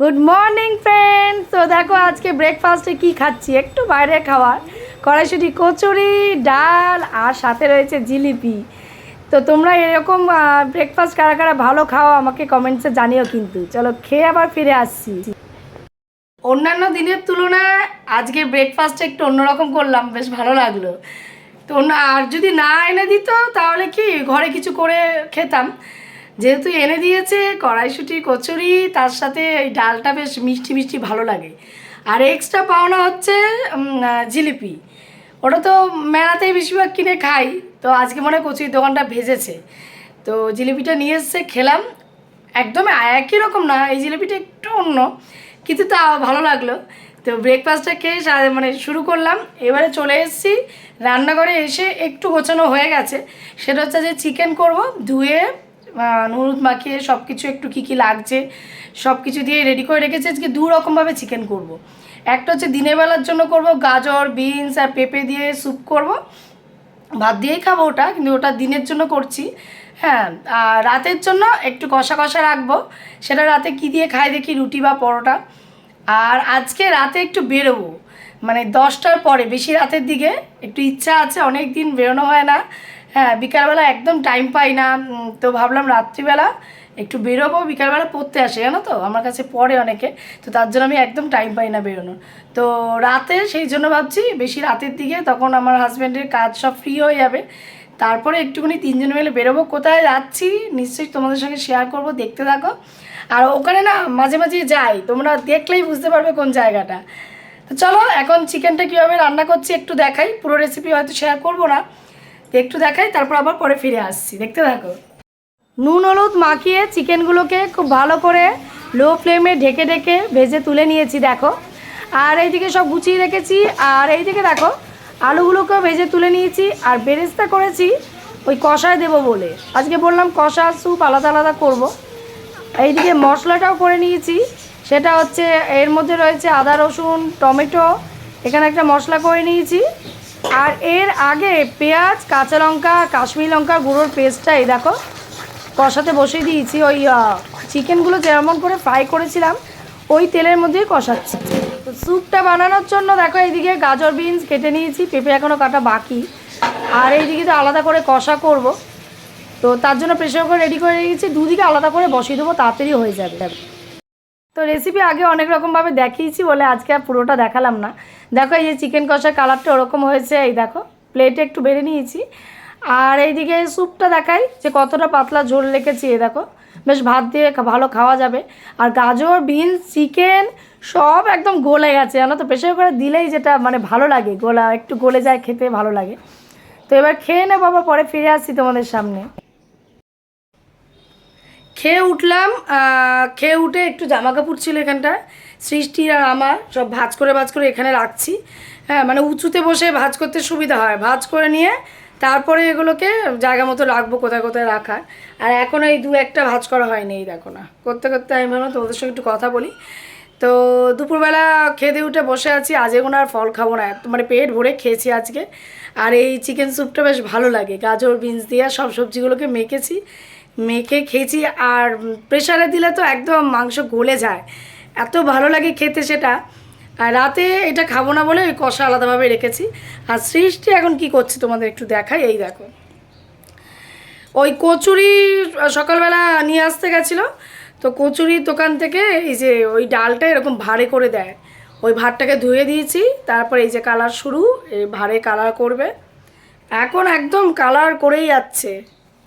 Good morning friends তো দেখো আজকে ব্রেকফাস্টে কি খাচ্ছি? একটু বাইরে খাওয়ার। কড়াইশুটি, কচুরি, ডাল আর সাথে রয়েছে জিলিপি। তো তোমরা এরকম ব্রেকফাস্ট কারা কারা ভালো খাও আমাকে কমেন্টসে জানিও কিন্তু। চলো খেয়ে আবার ফিরে আসছি। অন্যান্য দিনের তুলনায় আজকে ব্রেকফাস্টটা একটু অন্যরকম করলাম, বেশ ভালো লাগল। তো আর যদি না এনে দিত তাহলে কি, ঘরে কিছু করে খেতাম। যেহেতু এনে দিয়েছে, কড়াইশুটি, কচুরি, তার সাথে এই ডালটা বেশ মিষ্টি মিষ্টি ভালো লাগে। আর এক্সট্রা পাওনা হচ্ছে জিলিপি। ওটা তো মেলাতেই বেশিরভাগ কিনে খাই, তো আজকে মনে হয় কচুরির দোকানটা ভেজেছে। তো জিলিপিটা নিয়ে এসছে, খেলাম। একদম একই রকম না, এই জিলিপিটা একটু অন্য, কিন্তু তা ভালো লাগল। তো ব্রেকফাস্টটা খেয়ে মানে শুরু করলাম। এবারে চলে এসেছি, রান্নাঘরে এসে একটু গোছানো হয়ে গেছে। সেটা হচ্ছে যে চিকেন করব, ধুয়ে হলুদ মাখিয়ে সব কিছু একটু কী কী লাগছে সব কিছু দিয়ে রেডি করে রেখেছি। আজকে দু রকমভাবে চিকেন করব। একটা হচ্ছে দিনের বেলার জন্য করব গাজর বিনস আর পেঁপে দিয়ে স্যুপ করব। ভাত দিয়েই খাব ওটা, কিন্তু ওটা দিনের জন্য করছি। হ্যাঁ আর রাতের জন্য একটু কষা কষা রাখব। সেটা রাতে কী দিয়ে খাই দেখি, রুটি বা পরোটা। আর আজকে রাতে একটু বেরোবো। মানে দশটার পরে, বেশি রাতের দিকে একটু ইচ্ছা আছে অনেক দিন বেরোনো হয় না। হ্যাঁ বিকালবেলা একদম টাইম পাই না। তো ভাবলাম রাত্রিবেলা একটু বেরোবো, বিকালবেলা পড়তে আসে, জানো তো? আমার কাছে পড়ে অনেকে, তো তার জন্য আমি একদম টাইম পাই না বেরোনোর। তো রাতে সেই জন্য ভাবছি, বেশি রাতের দিকে তখন আমার হাজব্যান্ডের কাজ সব ফ্রি হয়ে যাবে। তারপরে একটুখানি তিনজন মিলে বেরোবো। কোথায় যাচ্ছি, নিশ্চয়ই তোমাদের সঙ্গে শেয়ার করব, দেখতে থাকো। আর ওখানে না, মাঝে মাঝে যাই, তোমরা দেখলেই বুঝতে পারবে কোন জায়গাটা। তো চলো, এখন চিকেনটা কীভাবে রান্না করছি একটু দেখাই। পুরো রেসিপি হয়তো শেয়ার করব না। একটু দেখাই, তারপর আবার পরে ফিরে আসছি। দেখতে থাকো। নুন, হলুদ মাখিয়ে চিকেনগুলোকে খুব ভালো করে লো ফ্লেমে ঢেকে ঢেকে ভেজে তুলে নিয়েছি, দেখো। আর এইদিকে সব গুছিয়ে রেখেছি, আর এইদিকে দেখো, আলুগুলোকেও ভেজে তুলে নিয়েছি, আর বেরেস্তা করেছি ওই কষায় দেবো বলে। আজকে বললাম কষা স্যুপ আলাদা আলাদা করব। এইদিকে মশলাটাও করে নিয়েছি, সেটা হচ্ছে এর মধ্যে রয়েছে আদা, রসুন, টমেটো, এখানে একটা মশলা করে নিয়েছি। আর এর আগে পেঁয়াজ, কাঁচা লঙ্কা, কাশ্মীরি লঙ্কা গুঁড়োর পেস্টটা এই দেখো, কষাতে বসিয়ে দিয়েছি। ওই চিকেনগুলো যেমন করে ফ্রাই করেছিলাম, ওই তেলের মধ্যেই কষাচ্ছি। তো স্যুপটা বানানোর জন্য দেখো এইদিকে গাজর বিনস কেটে নিয়েছি, পেঁপে এখনও কাটা বাকি। আর এইদিকে তো আলাদা করে কষা করব। তো তার জন্য প্রেশার কুকার রেডি করে রেখেছি, দুদিকে আলাদা করে বসিয়ে দেবো, তাড়াতাড়ি হয়ে যাবে। তো রেসিপি আগে অনেক রকমভাবে দেখিয়েছি বলে আজকে আর পুরোটা দেখালাম না। দেখো এই যে চিকেন কষার কালারটা ওরকম হয়েছে, এই দেখো প্লেটে একটু বেড়ে নিয়েছি। আর এইদিকে স্যুপটা দেখাই যে কতটা পাতলা ঝোল রেখেছি, এই দেখো, বেশ ভাত দিয়ে ভালো খাওয়া যাবে। আর গাজর, বিনস চিকেন সব একদম গলে গেছে, জানো তো? প্রেশার কুকারে দিলেই যেটা মানে ভালো লাগে, গোলা, একটু গলে যায়, খেতে ভালো লাগে। তো এবার খেয়ে নেব আবার পরে ফিরে আসছি তোমাদের সামনে। খেয়ে উঠলাম খেয়ে উঠে একটু জামা কাপড় ছিল এখানটায়। সৃষ্টি আর আমার সব ভাজ করে ভাজ করে এখানে রাখছি। হ্যাঁ মানে উঁচুতে বসে ভাজ করতে সুবিধা হয়। ভাজ করে নিয়ে তারপরে এগুলোকে জায়গা মতো রাখব কোথায় কোথায় রাখার। আর এখন এই দু একটা ভাজ করা হয়নি, এই দেখো না। করতে করতে আমি ভাবলাম তোমাদের সঙ্গে একটু কথা বলি। তো দুপুরবেলা খেতে উঠে বসে আছি, আজ কোনো আর ফল খাব না। মানে পেট ভরে খেয়েছি আজকে। আর এই চিকেন স্যুপটা বেশ ভালো লাগে। গাজর বিনস দিয়ে সব সবজিগুলোকে মেখেছি। মেখে খেয়েছি আর প্রেশারে দিলে তো একদম মাংস গলে যায়। এত ভালো লাগে খেতে সেটা। আর রাতে এটা খাব না বলে ওই কষা আলাদাভাবে রেখেছি। আর সৃষ্টি এখন কি করছে তোমাদের একটু দেখাই, এই দেখো। ওই কচুরি সকালবেলা নিয়ে আসতে গেছিল, তো কচুরির দোকান থেকে এই যে ওই ডালটা এরকম ভারে করে দেয়। ওই ভাতটাকে ধুয়ে দিয়েছি, তারপর এই যে কালার শুরু, এই ভারে কালার করবে। এখন একদম কালার করেই যাচ্ছে।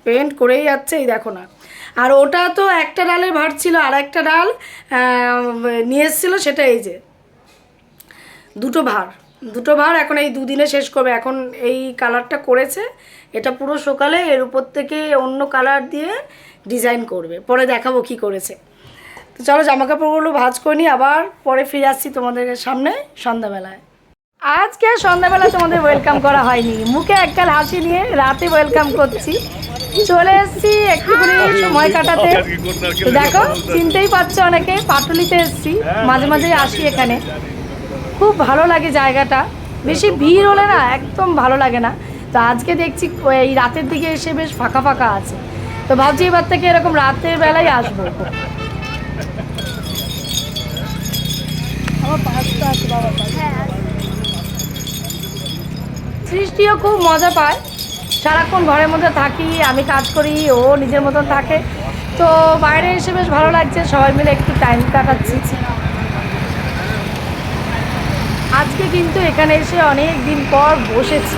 পেন্ট করেই যাচ্ছে, এই দেখো না। আর ওটা তো একটা ডালের ভাত ছিল, আর একটা ডাল নিয়ে এসেছিল সেটা এই যে। দুটো ভার দুটো ভার এখন এই দুদিনে শেষ করবে। এখন এই কালারটা করেছে, এটা পুরো সকালে এর উপর থেকে অন্য কালার দিয়ে ডিজাইন করবে। পরে দেখাবো কি করেছে। তো চলো জামা কাপড়গুলো ভাজ করে নিই, আবার পরে ফিরে আসছি তোমাদের সামনে সন্ধ্যাবেলায়। আজকে সন্ধ্যাবেলা তোমাদের ওয়েলকাম করা হয়নি। মুখে এককাল হাসি নিয়ে রাতে ওয়েলকাম করছি। চলে এসেছি একটুখানি সময় কাটাতে। তো দেখো চিনতেই পারছ অনেকে পাটুলিতে এসেছি মাঝে মাঝে আসি এখানে। খুব ভালো লাগে জায়গাটা। বেশি ভিড় হলে না একদম ভালো লাগে না। তো আজকে দেখছি এই রাতের দিকে এসে বেশ ফাঁকা ফাঁকা আছে। তো ভাবছি এবার থেকে এরকম রাতের বেলায় আসব। সৃষ্টিও খুব মজা পায়। সারাক্ষণ ঘরের মধ্যে থাকি, আমি কাজ করি, ও নিজের মতন থাকে। তো বাইরে এসে বেশ ভালো লাগছে, সবাই মিলে একটু টাইম কাটাচ্ছি। আজকে কিন্তু এখানে এসে অনেক দিন পর বসেছি।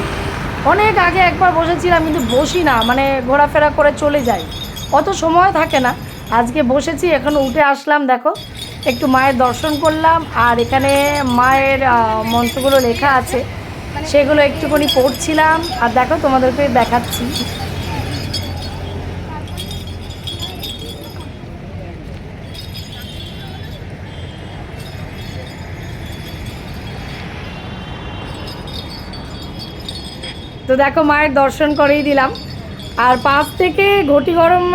অনেক আগে একবার বসেছিলাম, কিন্তু বসি না মানে ঘোরাফেরা করে চলে যাই। অত সময় থাকে না। আজকে বসেছি, এখন উঠে আসলাম, দেখো। একটু মায়ের দর্শন করলাম, আর এখানে মায়ের মন্ত্রগুলো লেখা আছে। সেগুলো একটুখানি পড়ছিলাম, আর দেখো তোমাদেরকে দেখাচ্ছি। তো দেখো মায়ের দর্শন করেই দিলাম। আর পাশ থেকে ঘটি গরম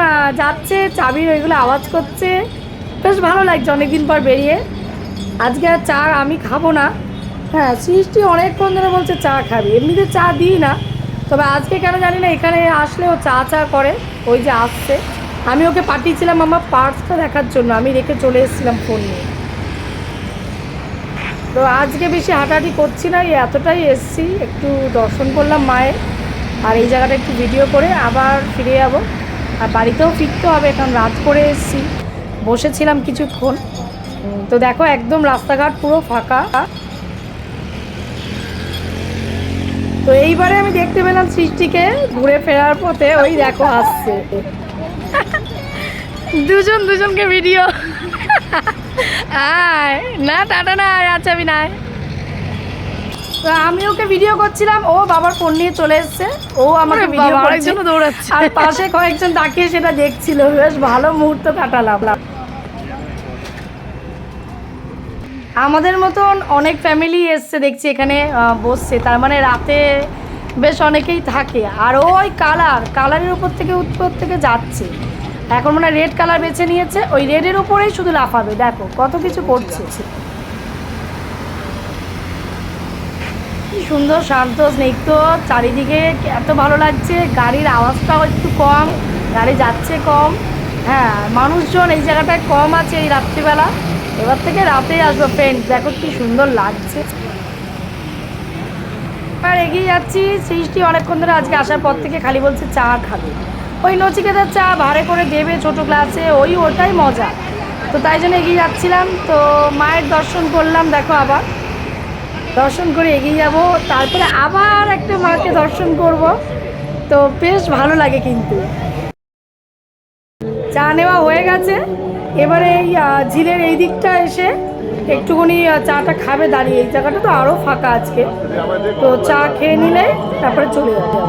যাচ্ছে, চাবির ওইগুলো আওয়াজ করছে। বেশ ভালো লাগছে অনেকদিন পর বেরিয়ে। আজকে আর চা আমি খাব না। হ্যাঁ সৃষ্টি অনেকক্ষণ ধরে বলছে চা খাবি। এমনিতে চা দিই না, তবে আজকে কেন জানি না এখানে আসলে ও চা চা করে, ওই যে আসছে। আমি ওকে পাঠিয়েছিলাম আমার পার্সটা দেখার জন্য, আমি রেখে চলে এসেছিলাম ফোন নিয়ে। তো আজকে বেশি হাঁটাহাঁটি করছি না, এই এতটাই এসছি, একটু দর্শন করলাম মায়ের, আর এই জায়গাটা একটু ভিডিও করে আবার ফিরে যাব। আর বাড়িতেও ফিরতে হবে, কারণ রাত করে এসছি, বসেছিলাম কিছুক্ষণ। তো দেখো, একদম রাস্তাঘাট পুরো ফাঁকা। তো এইবারে আমি দেখতে পেলাম সৃষ্টিকে ঘুরে ফেরার পথে ওই দেখো আসছে। দুজন দুজনকে ভিডিও আয় না টাটা না আয় আচ্ছা আমি নাই তো আমি ওকে ভিডিও করছিলাম ও বাবার ফোন নিয়ে চলে এসেছে। ও আমাকে ভিডিও করছে আরেকজনও দৌড়াচ্ছে। আর পাশে কয়েকজন তাকিয়ে সেটা দেখছিল। বেশ ভালো মুহূর্ত কাটালাম। আমাদের মতন অনেক ফ্যামিলি এসছে, দেখছি এখানে বসছে। তার মানে রাতে বেশ অনেকেই থাকে। আর ওই কালার কালারের উপর থেকে, উৎপর থেকে যাচ্ছে। এখন মানে রেড কালার বেছে নিয়েছে। ওই রেডের উপরেই শুধু লাফাবে। দেখো, কত কিছু করছে। কি সুন্দর, শান্ত, স্নিগ্ধ। চারিদিকে এত ভালো লাগছে। গাড়ির আওয়াজটাও একটু কম। গাড়ি যাচ্ছে কম। হ্যাঁ মানুষজন এই জায়গাটায় কম আছে এই রাত্রিবেলা। এবার থেকে রাতেই আসব ফ্রেন্ড দেখো কি সুন্দর লাগছে। আর এগিয়ে যাচ্ছি, সৃষ্টি অনেকক্ষণ ধরে আজকে আসার পর থেকে খালি বলছে চা খাবে। ওই নচিকেতার চা ভাড়ে করে দেবে ছোট ক্লাসে, ওই ওটাই মজা। তো তাই জন্য এগিয়ে যাচ্ছিলাম, তো মায়ের দর্শন করলাম, দেখো আবার। দর্শন করে এগিয়ে যাব, তারপরে আবার একটা মাকে দর্শন করব। তো বেশ ভালো লাগে কিন্তু। চা নেওয়া হয়ে গেছে। এবারে এই ঝিলের এই দিকটা এসে একটুখানি চাটা খাবে দাঁড়িয়ে। এই জায়গাটা তো আরও ফাঁকা আজকে। তো চা খেয়ে নিলে তারপরে চলে যাবে।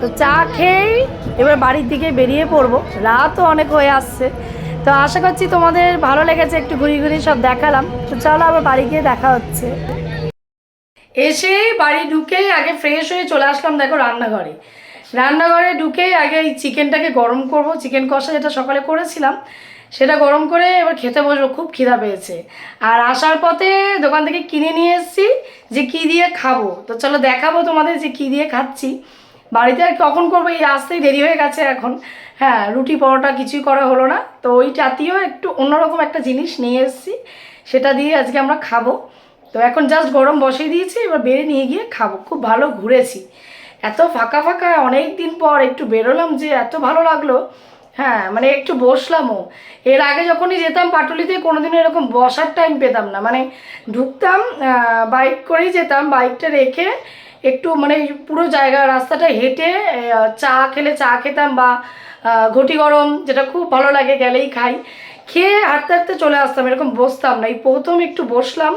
তো চা খেয়েই এবার বাড়ির দিকে বেরিয়ে পড়ব। রাতও অনেক হয়ে আসছে। তো আশা করছি তোমাদের ভালো লেগেছে, একটু ঘুরি ঘুরি সব দেখালাম। তো চলো আবার বাড়ি গিয়ে দেখা হচ্ছে। এসে বাড়ি ঢুকেই আগে ফ্রেশ হয়ে চলে আসলাম, দেখো রান্নাঘরে। রান্নাঘরে ঢুকেই আগে এই চিকেনটাকে গরম করব, চিকেন কষা যেটা সকালে করেছিলাম, সেটা গরম করে এবার খেতে বসবো, খুব খিদা পেয়েছে। আর আসার পথে দোকান থেকে কিনে নিয়ে এসেছি যে কী দিয়ে খাব। তো চলো দেখাবো তোমাদের যে কী দিয়ে খাচ্ছি। বাড়িতে আর কখন করব? এই আসতেই দেরি হয়ে গেছে এখন। হ্যাঁ রুটি পরোটা কিছুই করা হলো না। তো ওই জাতীয় একটু অন্যরকম একটা জিনিস নিয়ে এসেছি। সেটা দিয়ে আজকে আমরা খাব। তো এখন জাস্ট গরম বসিয়ে দিয়েছি, এবার বেড়ে নিয়ে গিয়ে খাব। খুব ভালো ঘুরেছি। এত ফাঁকা ফাঁকা অনেক দিন পর একটু বেরোলাম যে এত ভালো লাগল। হ্যাঁ মানে একটু বসলামও। এর আগে যখনই যেতাম পাটুলিতে কোনোদিনও এরকম বসার টাইম পেতাম না। মানে ঢুকতাম বাইক করেই যেতাম বাইকটা রেখে একটু মানে পুরো জায়গা, রাস্তাটা হেঁটে চা খেলে চা খেতাম বা ঘটি গরম, যেটা খুব ভালো লাগে, গেলেই খাই। খেয়ে হাঁটতে হাঁটতে চলে আসতাম, এরকম বসতাম না। এই প্রথম একটু বসলাম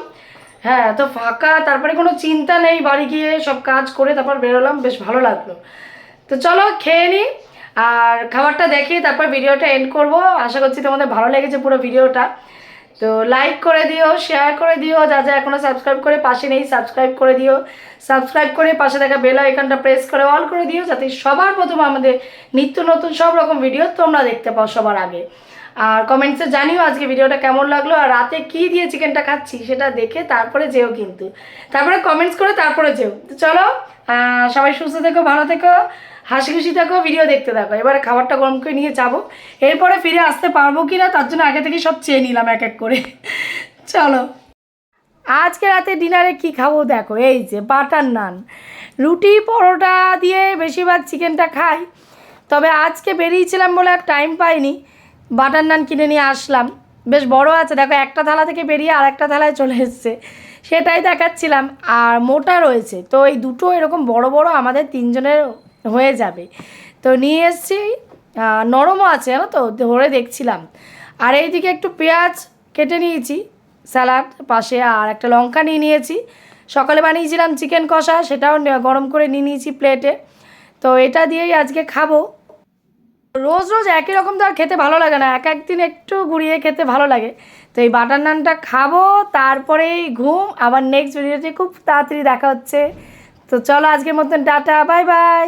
হ্যাঁ তো ফাঁকা, তারপরে কোনো চিন্তা নেই, বাড়ি গিয়ে সব কাজ করে তারপর বেরোলাম, বেশ ভালো লাগল। তো চলো, খেয়ে নিই আর খাবারটা দেখি, তারপর ভিডিওটা এন্ড করব। আশা করছি তোমাদের ভালো লেগেছে পুরো ভিডিওটা। তো লাইক করে দিও শেয়ার করে দিও, যা যা এখনও সাবস্ক্রাইব করে পাশে নেই সাবস্ক্রাইব করে দিও। সাবস্ক্রাইব করে পাশে থাকা বেল আইকনটা প্রেস করে অল করে দিও, যাতে সবার প্রথম আমাদের নিত্য নতুন সব রকম ভিডিও তোমরা দেখতে পাও সবার আগে। আর কমেন্টসে জানিও আজকে ভিডিওটা কেমন লাগল আর রাতে কি দিয়ে চিকেনটা খাচ্ছি সেটা দেখে তারপরে যেও কিন্তু। তারপরে কমেন্টস করে তারপরে যেও। তো চলো সবাই সুস্থ থেকো, ভালো থেকো, হাসি খুশি থাকো, ভিডিও দেখতে থাকো। এবারে খাবারটা গরম করে নিয়ে যাব। এরপরে ফিরে আসতে পারব কি না তার জন্য আগে থেকে সব চেয়ে নিলাম এক এক করে। চলো। আজকে রাতে ডিনারে কি খাব দেখো, এই যে বাটার নান। রুটি, পরোটা দিয়ে বেশিরভাগ চিকেনটা খাই। তবে আজকে বেরিয়েছিলাম বলে আর টাইম পাইনি। বাটার নান কিনে নিয়ে আসলাম। বেশ বড় আছে, দেখো একটা থালা থেকে বেরিয়ে আর একটা থালায় চলে এসছে। সেটাই দেখাচ্ছিলাম, আর মোটা রয়েছে। তো এই দুটো এরকম বড় বড় আমাদের তিনজনের হয়ে যাবে। তো নিয়ে এসছি নরমও আছে, জানো তো? ধরে দেখছিলাম। আর এইদিকে একটু পেঁয়াজ কেটে নিয়েছি, স্যালাড পাশে, আর একটা লঙ্কা নিয়ে নিয়েছি। সকালে বানিয়েছিলাম চিকেন কষা, সেটাও গরম করে নিয়ে নিয়েছি প্লেটে। তো এটা দিয়েই আজকে খাব। রোজ রোজ একই রকম তো আর খেতে ভালো লাগে না। এক একদিন একটু ঘুরিয়ে খেতে ভালো লাগে। তো এই বাটার নানটা খাব, তারপরেই ঘুম, আবার নেক্সট ভিডিওটি খুব তাড়াতাড়ি দেখা হচ্ছে। তো চলো আজকের মতন টাটা বাই বাই